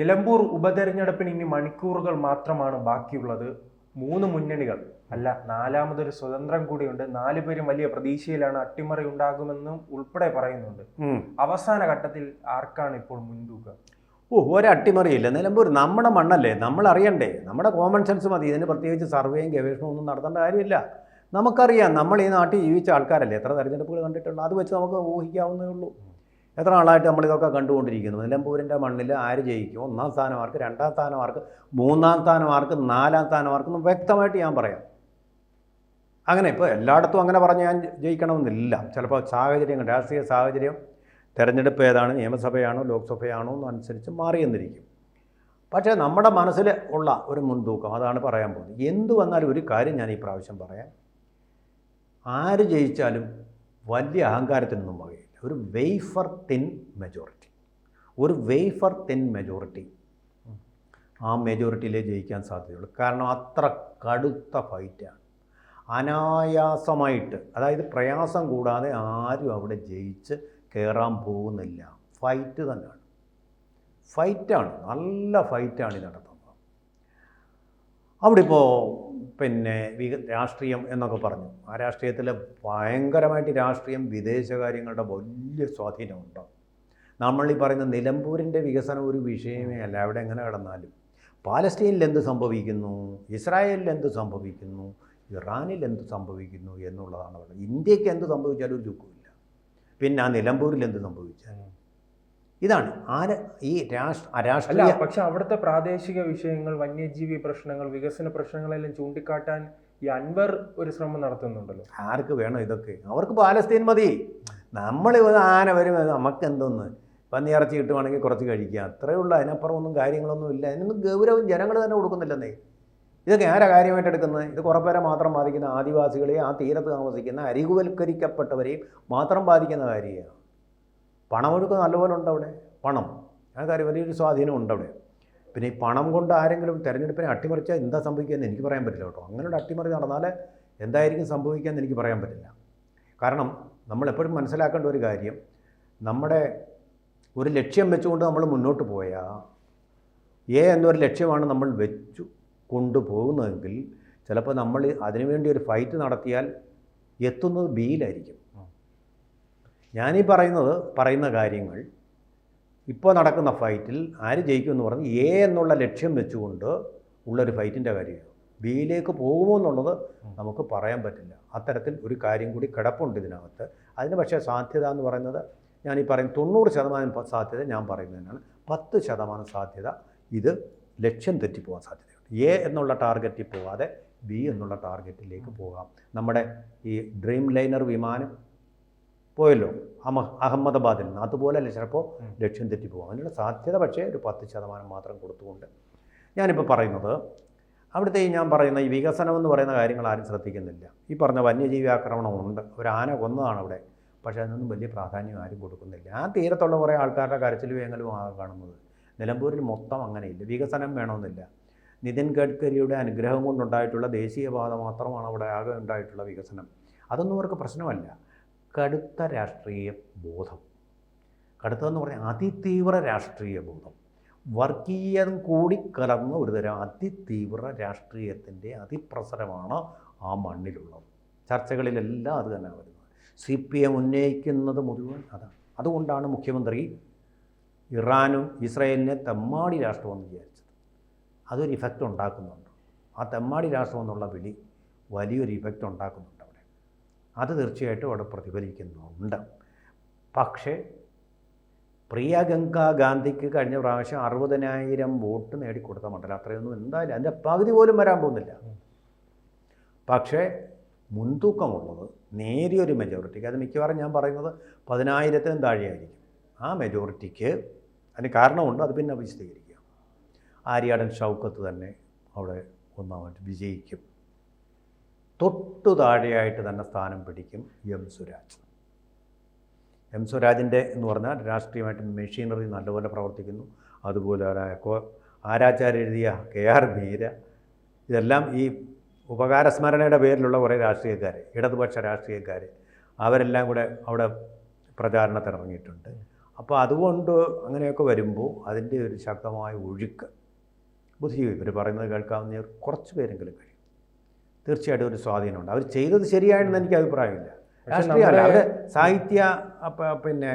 നിലമ്പൂർ ഉപതെരഞ്ഞെടുപ്പിന് ഇനി മണിക്കൂറുകൾ മാത്രമാണ് ബാക്കിയുള്ളത്. മൂന്ന് മുന്നണികൾ അല്ല നാലാമതൊരു സ്വതന്ത്രം കൂടിയുണ്ട്. നാലു പേരും വലിയ പ്രതീക്ഷയിലാണ് അട്ടിമറി ഉണ്ടാകുമെന്നും ഉൾപ്പെടെ പറയുന്നുണ്ട്. അവസാന ഘട്ടത്തിൽ ആർക്കാണ് ഇപ്പോൾ മുൻതൂക്കം? ഓ ഒരട്ടിമറിയില്ല. നിലമ്പൂർ നമ്മുടെ മണ്ണല്ലേ? നമ്മൾ അറിയണ്ടേ? നമ്മുടെ കോമൺ സെൻസ് മതി. ഇതിന് പ്രത്യേകിച്ച് സർവേയും ഗവേഷണവും ഒന്നും നടത്തേണ്ട കാര്യമില്ല. നമുക്കറിയാം നമ്മൾ ഈ നാട്ടിൽ ജീവിച്ച ആൾക്കാരല്ലേ? എത്ര തെരഞ്ഞെടുപ്പുകൾ കണ്ടിട്ടുണ്ട് അത് വെച്ച് നമുക്ക് ഊഹിക്കാവുന്നേ ഉള്ളൂ. എത്ര നാളായിട്ട് നമ്മളിതൊക്കെ കണ്ടുകൊണ്ടിരിക്കുന്നു? നിലമ്പൂരിന്റെ മണ്ണിൽ ആര് ജയിക്കും? ഒന്നാം സ്ഥാനമാർക്ക് രണ്ടാം സ്ഥാനമാർക്ക് മൂന്നാം സ്ഥാനമാർക്ക് നാലാം സ്ഥാനമാർക്ക് എന്ന് വ്യക്തമായിട്ട് ഞാൻ പറയാം. അങ്ങനെ ഇപ്പോൾ എല്ലായിടത്തും അങ്ങനെ പറഞ്ഞ് ഞാൻ ജയിക്കണമെന്നില്ല. ചിലപ്പോൾ സാഹചര്യം രാഷ്ട്രീയ സാഹചര്യം തിരഞ്ഞെടുപ്പ് ഏതാണ് നിയമസഭയാണോ ലോക്സഭയാണോ എന്നനുസരിച്ച് മാറിയെന്നിരിക്കും പക്ഷേ നമ്മുടെ മനസ്സിൽ ഉള്ള ഒരു മുൻതൂക്കം അതാണ് പറയാൻ പോകുന്നത്. എന്തു വന്നാലും ഒരു കാര്യം ഞാൻ ഈ പ്രാവശ്യം പറയാം. ആര് ജയിച്ചാലും വലിയ അഹങ്കാരത്തിനൊന്നും വകയില്ല ഒരു വെയ്ഫർ തിൻ മെജോറിറ്റി ഒരു വെയ്ഫർ തിൻ മെജോറിറ്റി ആ മെജോറിറ്റിയിലേ ജയിക്കാൻ സാധ്യതയുള്ളൂ. കാരണം അത്ര കടുത്ത ഫൈറ്റാണ് അനായാസമായിട്ട് അതായത് പ്രയാസം കൂടാതെ ആരും അവിടെ ജയിച്ച് കയറാൻ പോകുന്നില്ല. ഫൈറ്റ് തന്നെയാണ്. ഫൈറ്റാണ് നല്ല ഫൈറ്റാണ് ഈ നടത്തുന്നത് അവിടെ ഇപ്പോൾ പിന്നെ രാഷ്ട്രീയം എന്നൊക്കെ പറഞ്ഞു. ആ രാഷ്ട്രീയത്തിൽ ഭയങ്കരമായിട്ട് രാഷ്ട്രീയം വിദേശകാര്യങ്ങളുടെ വലിയ സ്വാധീനമുണ്ട്? നമ്മൾ ഈ പറയുന്ന നിലമ്പൂരിന്റെ വികസനം ഒരു വിഷയമേ അല്ല. അവിടെ എങ്ങനെ കിടന്നാലും. പാലസ്തീനിൽ എന്ത് സംഭവിക്കുന്നു? ഇസ്രായേലിൽ എന്ത് സംഭവിക്കുന്നു? ഇറാനിൽ എന്ത് സംഭവിക്കുന്നു എന്നുള്ളതാണ് പറയുന്നത് ഇന്ത്യയ്ക്ക് എന്ത് സംഭവിച്ചാലും ഒരു ദുഃഖമില്ല പിന്നെ ആ നിലമ്പൂരിൽ എന്ത് സംഭവിച്ചാലും. ഇതാണ്. ആര് ഈ രാഷ്ട്ര രാഷ്ട്രീയ പക്ഷെ അവിടുത്തെ പ്രാദേശിക വിഷയങ്ങൾ വന്യജീവി പ്രശ്നങ്ങൾ വികസന പ്രശ്നങ്ങളെല്ലാം ചൂണ്ടിക്കാട്ടാൻ ഈ അൻവർ ഒരു ശ്രമം നടത്തുന്നുണ്ടല്ലോ. ആർക്ക് വേണം ഇതൊക്കെ? അവർക്ക് പാലസ്തീൻ മതി. നമ്മൾ ആന വരും നമുക്ക് എന്തോന്ന് പന്നിയിറച്ചി കിട്ടുവാണെങ്കിൽ കുറച്ച് കഴിക്കുക. അത്രയേ ഉള്ളൂ. അതിനപ്പുറം ഒന്നും കാര്യങ്ങളൊന്നും ഇല്ല. അതിനൊന്നും ഗൗരവം ജനങ്ങൾ തന്നെ കൊടുക്കുന്നില്ലെന്നേ. ഇതൊക്കെ ആരാ കാര്യമായിട്ട് എടുക്കുന്നത്? ഇത് കുറേ പേരെ മാത്രം ബാധിക്കുന്ന ആദിവാസികളെയും ആ തീരത്ത് താമസിക്കുന്ന അരികുവൽക്കരിക്കപ്പെട്ടവരെയും മാത്രം ബാധിക്കുന്ന കാര്യമാണ് പണമൊഴുക്ക് നല്ലപോലെ ഉണ്ട് അവിടെ പണം. ആ കാര്യം വലിയൊരു സ്വാധീനം ഉണ്ട് അവിടെ പിന്നെ ഈ പണം കൊണ്ട് ആരെങ്കിലും തിരഞ്ഞെടുപ്പിനെ അട്ടിമറിച്ചാൽ എന്താ സംഭവിക്കുകയെന്ന് എനിക്ക് പറയാൻ പറ്റില്ല കേട്ടോ. അങ്ങനെ ഒരു അട്ടിമറി നടന്നാൽ എന്തായിരിക്കും സംഭവിക്കുകയെന്ന് എനിക്ക് പറയാൻ പറ്റില്ല. കാരണം നമ്മളെപ്പോഴും മനസ്സിലാക്കേണ്ട ഒരു കാര്യം നമ്മുടെ ഒരു ലക്ഷ്യം വെച്ചുകൊണ്ട് നമ്മൾ മുന്നോട്ട് പോയാൽ എ എന്നൊരു ലക്ഷ്യമാണ് നമ്മൾ വെച്ചു കൊണ്ടുപോകുന്നതെങ്കിൽ ചിലപ്പോൾ നമ്മൾ അതിനുവേണ്ടി ഒരു ഫൈറ്റ് നടത്തിയാൽ എത്തുന്നത് ബിയിലായിരിക്കും. ഞാനീ പറയുന്നത് പറയുന്ന കാര്യങ്ങൾ ഇപ്പോൾ നടക്കുന്ന ഫൈറ്റിൽ ആര് ജയിക്കുമെന്ന് പറഞ്ഞ് എ എന്നുള്ള ലക്ഷ്യം വെച്ചുകൊണ്ട് ഉള്ളൊരു ഫൈറ്റിന്റെ കാര്യമാണ് ബിയിലേക്ക് പോകുമോ എന്നുള്ളത് നമുക്ക് പറയാൻ പറ്റില്ല. അത്തരത്തിൽ ഒരു കാര്യം കൂടി കിടപ്പുണ്ട് ഇതിനകത്ത്. അതിന് പക്ഷേ സാധ്യത എന്ന് പറയുന്നത് ഞാൻ ഈ പറയും തൊണ്ണൂറ് ശതമാനം സാധ്യത ഞാൻ പറയുന്നതിനാണ്. പത്ത് ശതമാനം സാധ്യത ഇത് ലക്ഷ്യം തെറ്റിപ്പോകാൻ സാധ്യതയുണ്ട്. എ എന്നുള്ള ടാർഗറ്റിൽ പോകാതെ ബി എന്നുള്ള ടാർഗറ്റിലേക്ക് പോകാം. നമ്മുടെ ഈ ഡ്രീം ലൈനർ വിമാനം പോയല്ലോ. അഹമ്മദാബാദിൽ നിന്ന്. അതുപോലെയല്ല ചിലപ്പോൾ ലക്ഷ്യം പോകും. അതിനുള്ള സാധ്യത പക്ഷേ ഒരു പത്ത് ശതമാനം മാത്രം കൊടുത്തുകൊണ്ട്. ഞാനിപ്പോൾ പറയുന്നത് അവിടുത്തെ ഈ ഞാൻ പറയുന്ന ഈ വികസനം എന്ന് പറയുന്ന കാര്യങ്ങൾ ആരും ശ്രദ്ധിക്കുന്നില്ല. ഈ പറഞ്ഞ വന്യജീവി ആക്രമണമുണ്ട് ഒരു ആന കൊന്നതാണ് അവിടെ. പക്ഷേ അതിനൊന്നും വലിയ പ്രാധാന്യം ആരും കൊടുക്കുന്നില്ല. ആ തീരത്തുള്ള കുറേ ആൾക്കാരുടെ കരച്ചിലും വേങ്ങലും ആ കാണുന്നത് നിലമ്പൂരിൽ മൊത്തം അങ്ങനെയില്ല. വികസനം വേണമെന്നില്ല. നിതിൻ ഗഡ്കരിയുടെ അനുഗ്രഹം കൊണ്ടുണ്ടായിട്ടുള്ള ദേശീയപാത മാത്രമാണ് അവിടെ ആകെ ഉണ്ടായിട്ടുള്ള വികസനം. അതൊന്നും അവർക്ക് പ്രശ്നമല്ല. കടുത്ത രാഷ്ട്രീയ ബോധം. കടുത്തതെന്ന് പറഞ്ഞാൽ അതിതീവ്ര രാഷ്ട്രീയ ബോധം. വർഗീയം കൂടി കലർന്ന ഒരുതരം അതിതീവ്ര രാഷ്ട്രീയത്തിന്റെ അതിപ്രസരമാണ് ആ മണ്ണിലുള്ളത്. ചർച്ചകളിലെല്ലാം അത് തന്നെ വരുന്നത്. സി പി എം ഉന്നയിക്കുന്നത് മുഴുവൻ അതാണ്. അതുകൊണ്ടാണ് മുഖ്യമന്ത്രി ഇറാനും ഇസ്രയേലിനെ തെമ്മാടി രാഷ്ട്രമെന്ന് വിചാരിച്ചത്. അതൊരു ഇഫക്റ്റ് ഉണ്ടാക്കുന്നുണ്ട്. ആ തെമ്മാടി രാഷ്ട്രം എന്നുള്ള വിളി വലിയൊരു ഇഫക്റ്റ് ഉണ്ടാക്കുന്നുണ്ട്. അത് തീർച്ചയായിട്ടും അവിടെ പ്രതിഫലിക്കുന്നുണ്ട്. പക്ഷേ പ്രിയ ഗംഗാ ഗാന്ധിക്ക് കഴിഞ്ഞ പ്രാവശ്യം അറുപതിനായിരം വോട്ട് നേടിക്കൊടുത്ത മണ്ഡലം അത്രയൊന്നും എന്തായാലും അതിന്റെ പകുതി പോലും വരാൻ പോകുന്നില്ല. പക്ഷേ മുൻതൂക്കമുള്ളത് നേരിയൊരു മെജോറിറ്റിക്ക് അത് മിക്കവാറും ഞാൻ പറയുന്നത് പതിനായിരത്തിനും താഴെയായിരിക്കും. ആ മെജോറിറ്റിക്ക് അതിന് കാരണമുണ്ട് അത് പിന്നെ വിശദീകരിക്കാം. ആര്യാടൻ ഷൗക്കത്ത് തന്നെ അവിടെ ഒന്നാമത് വിജയിക്കും. തൊട്ടു താഴെയായിട്ട് തന്നെ സ്ഥാനം പിടിക്കും എം സുരാജ്. എം സുരാജിന്റെ എന്ന് പറഞ്ഞാൽ രാഷ്ട്രീയമായിട്ട് മെഷീനറി നല്ലപോലെ പ്രവർത്തിക്കുന്നു. അതുപോലെ ആരാചാര്യ എഴുതിയ കെ ആർ മീര. ഇതെല്ലാം ഈ ഉപകാരസ്മരണയുടെ പേരിലുള്ള കുറേ രാഷ്ട്രീയക്കാർ ഇടതുപക്ഷ രാഷ്ട്രീയക്കാർ അവരെല്ലാം കൂടെ അവിടെ പ്രചാരണത്തിനിറങ്ങിയിട്ടുണ്ട് അപ്പോൾ അതുകൊണ്ട് അങ്ങനെയൊക്കെ വരുമ്പോൾ അതിന്റെ ഒരു ശക്തമായ ഒഴുക്ക്. ബുദ്ധിജീവി ഇവർ പറയുന്നത് കേൾക്കാവുന്ന കുറച്ച് പേരെങ്കിലും കഴിയും. തീർച്ചയായിട്ടും ഒരു സ്വാധീനമുണ്ട്. അവർ ചെയ്തത് ശരിയാണെന്ന് എനിക്ക് അഭിപ്രായമില്ല. രാഷ്ട്രീയമല്ല അവർ സാഹിത്യ പിന്നെ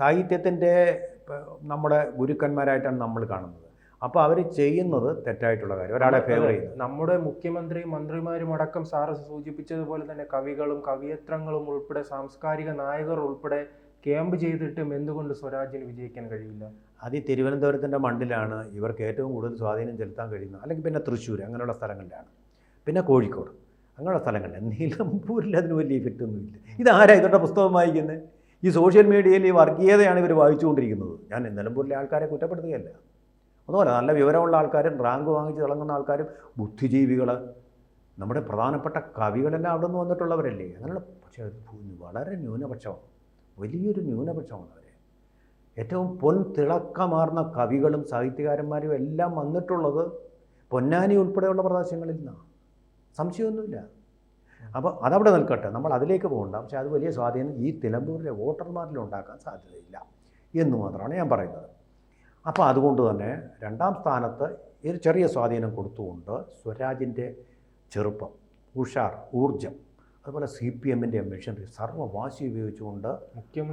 സാഹിത്യത്തിന്റെ നമ്മുടെ ഗുരുക്കന്മാരായിട്ടാണ് നമ്മൾ കാണുന്നത്. അപ്പോൾ അവർ ചെയ്യുന്നത് തെറ്റായിട്ടുള്ള കാര്യം. ഒരാളെ ഫേവർ ചെയ്യുന്നത്. നമ്മുടെ മുഖ്യമന്ത്രി മന്ത്രിമാരും അടക്കം സാറ് സൂചിപ്പിച്ചതുപോലെ തന്നെ കവികളും കവിയത്രങ്ങളും ഉൾപ്പെടെ സാംസ്കാരിക നായകർ ഉൾപ്പെടെ ക്യാമ്പ് ചെയ്തിട്ടും എന്തുകൊണ്ട് സ്വരാജിന് വിജയിക്കാൻ കഴിയില്ല? അത് ഈ തിരുവനന്തപുരത്തിന്റെ മണ്ണിലാണ് ഇവർക്ക് ഏറ്റവും കൂടുതൽ സ്വാധീനം ചെലുത്താൻ കഴിയുന്നത്. അല്ലെങ്കിൽ പിന്നെ തൃശ്ശൂർ അങ്ങനെയുള്ള സ്ഥലങ്ങളിലാണ്. പിന്നെ കോഴിക്കോട്. അങ്ങനെയുള്ള സ്ഥലങ്ങളിൽ നിലമ്പൂരിൽ അതിന് വലിയ ഇഫക്റ്റ് ഒന്നുമില്ല ഇതാരാ ഇവരുടെ പുസ്തകം വായിക്കുന്നത്? ഈ സോഷ്യൽ മീഡിയയിൽ ഈ വർഗീയതയാണ് ഇവർ വായിച്ചുകൊണ്ടിരിക്കുന്നത്. ഞാൻ നിലമ്പൂരിലെ ആൾക്കാരെ കുറ്റപ്പെടുത്തുകയല്ല. അതുപോലെ നല്ല വിവരമുള്ള ആൾക്കാരും റാങ്ക് വാങ്ങിച്ച് തിളങ്ങുന്ന ആൾക്കാരും ബുദ്ധിജീവികൾ നമ്മുടെ പ്രധാനപ്പെട്ട കവികളെല്ലാം അവിടെ നിന്ന് വന്നിട്ടുള്ളവരല്ലേ? അങ്ങനെയുള്ള പക്ഷേ വളരെ ന്യൂനപക്ഷമാണ്. വലിയൊരു ന്യൂനപക്ഷമാണ് അവർ ഏറ്റവും പൊൻ തിളക്കമാർന്ന കവികളും സാഹിത്യകാരന്മാരും എല്ലാം വന്നിട്ടുള്ളത് പൊന്നാനി ഉൾപ്പെടെയുള്ള പ്രദേശങ്ങളിൽ നിന്നാണ്. സംശയമൊന്നുമില്ല. അപ്പോൾ അതവിടെ നിൽക്കട്ടെ. നമ്മൾ അതിലേക്ക് പോകണ്ട. പക്ഷേ അത് വലിയ സ്വാധീനം ഈ തിലമ്പൂരിലെ വോട്ടർമാരിൽ ഉണ്ടാക്കാൻ സാധ്യതയില്ല എന്ന് മാത്രമാണ് ഞാൻ പറയുന്നത്. അപ്പോൾ അതുകൊണ്ട് തന്നെ രണ്ടാം സ്ഥാനത്ത് ഒരു ചെറിയ സ്വാധീനം കൊടുത്തുകൊണ്ട് സ്വരാജിന്റെ ചെറുപ്പം ഉഷാർ ഊർജം അതുപോലെ സി പി എമ്മിന്റെ മിഷനറി സർവവാശി ഉപയോഗിച്ചുകൊണ്ട്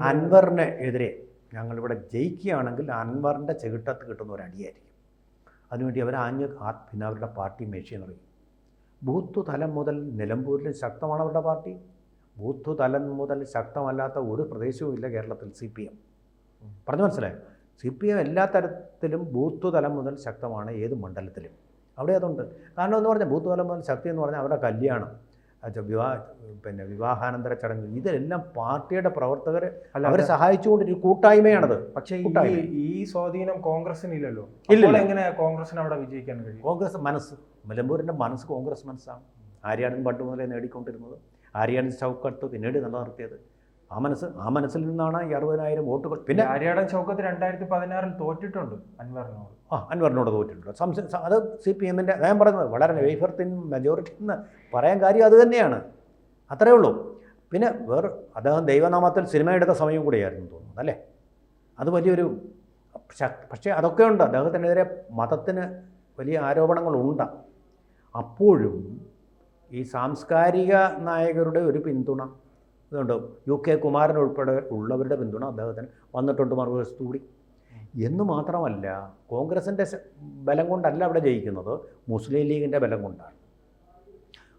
അൻവറിന് എതിരെ ഞങ്ങളിവിടെ ജയിക്കുകയാണെങ്കിൽ അൻവറിന്റെ ചെകിട്ടത്ത് കിട്ടുന്ന ഒരു അടിയായിരിക്കും. അതിനുവേണ്ടി അവർ ആഞ്ഞ് ആ- പിന്നെ അവരുടെ പാർട്ടി മെഷീനറി ബൂത്ത് തലം മുതൽ നിലമ്പൂരിൽ ശക്തമാണ് അവരുടെ പാർട്ടി. ബൂത്ത് തലം മുതൽ ശക്തമല്ലാത്ത ഒരു പ്രദേശവും ഇല്ല കേരളത്തിൽ സി പി എം പറഞ്ഞു മനസ്സിലായോ? സി പി എം എല്ലാ തരത്തിലും ബൂത്ത് തലം മുതൽ ശക്തമാണ് ഏത് മണ്ഡലത്തിലും. അവിടെ അതുണ്ട്. കാരണം എന്ന് പറഞ്ഞാൽ ബൂത്ത് തലം മുതൽ ശക്തി എന്ന് പറഞ്ഞാൽ അവരുടെ കല്യാണം വിവാഹ പിന്നെ വിവാഹാനന്തര ചടങ്ങ് ഇതെല്ലാം പാർട്ടിയുടെ പ്രവർത്തകരെ അല്ല അവരെ സഹായിച്ചുകൊണ്ടൊരു കൂട്ടായ്മയാണത്. പക്ഷേ ഈ സ്വാധീനം കോൺഗ്രസിനില്ലല്ലോ. ഇല്ലല്ലോ. അപ്പോൾ എങ്ങനെ കോൺഗ്രസിന് അവിടെ വിജയിക്കാൻ കഴിയും കോൺഗ്രസ് മനസ്സ്. നിലമ്പൂരിന്റെ മനസ്സ് കോൺഗ്രസ് മനസ്സാണ് ആര്യാടൻ പണ്ട് മുതലേ നേടിക്കൊണ്ടിരുന്നത്. ആര്യാടൻ ചൗക്കത്ത് പിന്നീട് നിലനിർത്തിയത്. ആ മനസ്സ് ആ മനസ്സിൽ നിന്നാണ് ഈ അറുപതിനായിരം വോട്ടുകൾ. പിന്നെ ആര്യാടൻ ചൗക്കത്ത് രണ്ടായിരത്തി പതിനാറിൽ തോറ്റിട്ടുണ്ട് അൻവറിനോട്. ആ അൻവറിനോട് തോറ്റിട്ടുണ്ട്. സംശയം അത് സി പി എമ്മിന്റെ ഞാൻ പറയുന്നത് വളരെ വേഫർത്തിൻ മെജോറിറ്റി എന്ന് പറയാൻ കാര്യം അത് തന്നെയാണ്. അത്രയേ ഉള്ളൂ. പിന്നെ വേറെ അദ്ദേഹം ദൈവനാമത്തിൽ സിനിമ എടുത്ത സമയം കൂടിയായിരുന്നു തോന്നുന്നത് അല്ലേ? അത് വലിയൊരു ശക്- പക്ഷേ അതൊക്കെ ഉണ്ട്. അദ്ദേഹത്തിനെതിരെ മതത്തിന് വലിയ ആരോപണങ്ങളുണ്ട്. അപ്പോഴും ഈ സാംസ്കാരിക നായകരുടെ ഒരു പിന്തുണ ഇതുണ്ട്. യു കെ കുമാരൻ ഉൾപ്പെടെ ഉള്ളവരുടെ പിന്തുണ അദ്ദേഹത്തിന് വന്നിട്ടുണ്ട് മറുവശത്തു കൂടി. എന്ന് മാത്രമല്ല കോൺഗ്രസിന്റെ ബലം കൊണ്ടല്ല അവിടെ ജയിക്കുന്നത് മുസ്ലിം ലീഗിന്റെ ബലം കൊണ്ടാണ്.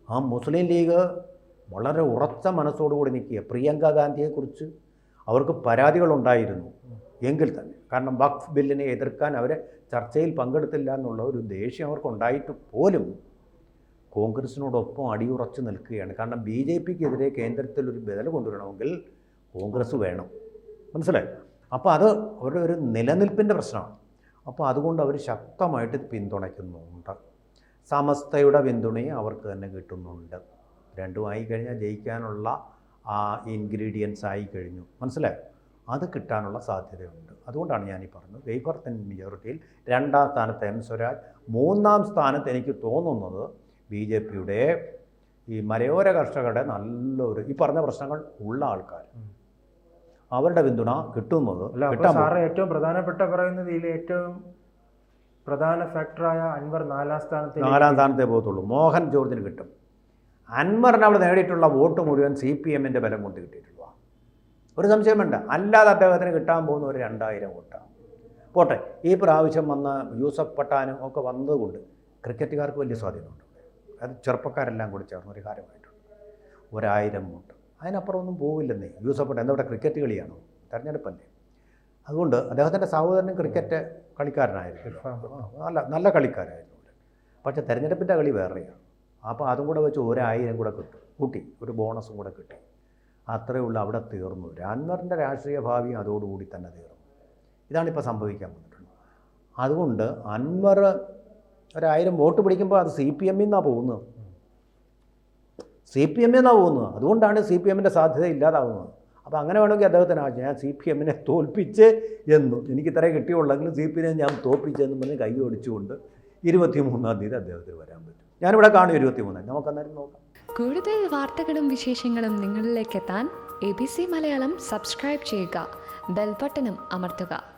ആ മുസ്ലിം ലീഗ് വളരെ ഉറച്ച മനസ്സോടുകൂടി നിൽക്കുക. പ്രിയങ്ക ഗാന്ധിയെക്കുറിച്ച് അവർക്ക് പരാതികളുണ്ടായിരുന്നു എങ്കിൽ തന്നെ. കാരണം വഖഫ് ബില്ലിനെ എതിർക്കാൻ അവരെ ചർച്ചയിൽ പങ്കെടുത്തില്ല എന്നുള്ള ഒരു ദേഷ്യം അവർക്കുണ്ടായിട്ട് പോലും കോൺഗ്രസിനോടൊപ്പം അടിയുറച്ച് നിൽക്കുകയാണ്. കാരണം ബി ജെ പിക്കെതിരെ കേന്ദ്രത്തിൽ ഒരു ബദൽ കൊണ്ടുവരണമെങ്കിൽ കോൺഗ്രസ് വേണം. മനസ്സിലായി? അപ്പോൾ അത് അവരുടെ ഒരു നിലനിൽപ്പിന്റെ പ്രശ്നമാണ്. അപ്പോൾ അതുകൊണ്ട് അവർ ശക്തമായിട്ട് പിന്തുണയ്ക്കുന്നുണ്ട്. സമസ്തയുടെ പിന്തുണയും അവർക്ക് തന്നെ കിട്ടുന്നുണ്ട്. രണ്ടും ആയി കഴിഞ്ഞാൽ ജയിക്കാനുള്ള ആ ഇൻഗ്രീഡിയൻസ് ആയി കഴിഞ്ഞു. മനസ്സിലായോ? അത് കിട്ടാനുള്ള സാധ്യതയുണ്ട്. അതുകൊണ്ടാണ് ഞാനീ പറഞ്ഞത്. പറഞ്ഞത് തെൻ മെജോറിറ്റിയിൽ രണ്ടാം സ്ഥാനത്ത് എം സ്വരാജ് മൂന്നാം സ്ഥാനത്ത് എനിക്ക് തോന്നുന്നത് ബി ജെ പിയുടെ ഈ മലയോര കർഷകരുടെ നല്ലൊരു ഈ പറഞ്ഞ പ്രശ്നങ്ങൾ ഉള്ള ആൾക്കാർ അവരുടെ പിന്തുണ കിട്ടുന്നത് സാറ് ഏറ്റവും പ്രധാനപ്പെട്ട പറയുന്നത് ഇതിൽ ഏറ്റവും പ്രധാന ഫാക്ടറായ അൻവർ നാലാം സ്ഥാനത്ത് നാലാം സ്ഥാനത്തെ പോകത്തുള്ളൂ. മോഹൻ ജോർജിന് കിട്ടും. അൻവറിന് അവിടെ നേടിയിട്ടുള്ള വോട്ട് മുഴുവൻ സി പി എമ്മിന്റെ ബലം കൊണ്ട് കിട്ടിയിട്ടുള്ള ഒരു സംശയം വേണ്ട. അല്ലാതെ അദ്ദേഹത്തിന് കിട്ടാൻ പോകുന്ന ഒരു രണ്ടായിരം വോട്ടാണ്. പോട്ടെ ഈ പ്രാവശ്യം വന്ന യൂസഫ് പട്ടാനും ഒക്കെ വന്നതുകൊണ്ട് ക്രിക്കറ്റുകാർക്ക് വലിയ സ്വാധീനമുണ്ട്. അത് ചെറുപ്പക്കാരെല്ലാം കൂടി ചേർന്ന് ഒരു കാര്യമായിട്ടുണ്ട്. ഒരായിരം വോട്ട്. അതിനപ്പുറം ഒന്നും പോവില്ലെന്നേ. യൂസഫ് പട്ടാൻ എന്താ ഇവിടെ ക്രിക്കറ്റ് കളിയാണോ? തെരഞ്ഞെടുപ്പല്ലേ. അതുകൊണ്ട് അദ്ദേഹത്തിന്റെ സഹോദരനും ക്രിക്കറ്റ് കളിക്കാരനായിരുന്നു. നല്ല നല്ല കളിക്കാരായിരുന്നു പക്ഷേ തെരഞ്ഞെടുപ്പിന്റെ കളി വേറെയാണ്. അപ്പോൾ അതും കൂടെ വെച്ച് ഒരായിരം കൂടെ കിട്ടും. കൂട്ടി ഒരു ബോണസും കൂടെ കിട്ടി. അത്രയേ ഉള്ളൂ അവിടെ തീർന്നു. അൻവറിന്റെ രാഷ്ട്രീയ ഭാവി അതോടുകൂടി തന്നെ തീർന്നു. ഇതാണിപ്പോൾ സംഭവിക്കാൻ വന്നിട്ടുള്ളത് അതുകൊണ്ട് അൻവർ ഒരായിരം വോട്ട് പിടിക്കുമ്പോൾ അത് സി പി എമ്മിൽ നിന്നാണ് പോകുന്നത്. സി പി എമ്മിൽ നിന്നാണ് പോകുന്നത്. അതുകൊണ്ടാണ് സി പി എമ്മിന്റെ സാധ്യത ഇല്ലാതാവുന്നത്. അപ്പോൾ അങ്ങനെ വേണമെങ്കിൽ അദ്ദേഹത്തിന് ആ ഞാൻ സി പി എമ്മിനെ തോൽപ്പിച്ച് എന്നു എനിക്ക് ഇത്രേ കിട്ടിയുള്ളെങ്കിലും സി പി എമ്മിനെ ഞാൻ തോൽപ്പിച്ചെന്ന് പറഞ്ഞ് കൈ ഓടിച്ചുകൊണ്ട് ഇരുപത്തി മൂന്നാം തീയതി അദ്ദേഹത്തിന് വരാൻ പറ്റും. ഞാനിവിടെ കാണും ഇരുപത്തി മൂന്നാം നമുക്ക് അന്നേരം നോക്കാം. കൂടുതൽ വാർത്തകളും വിശേഷങ്ങളും നിങ്ങളിലേക്ക് എത്താൻ A B C Malayalam subscribe ചെയ്യുക. ബെൽബട്ടനും അമർത്തുക.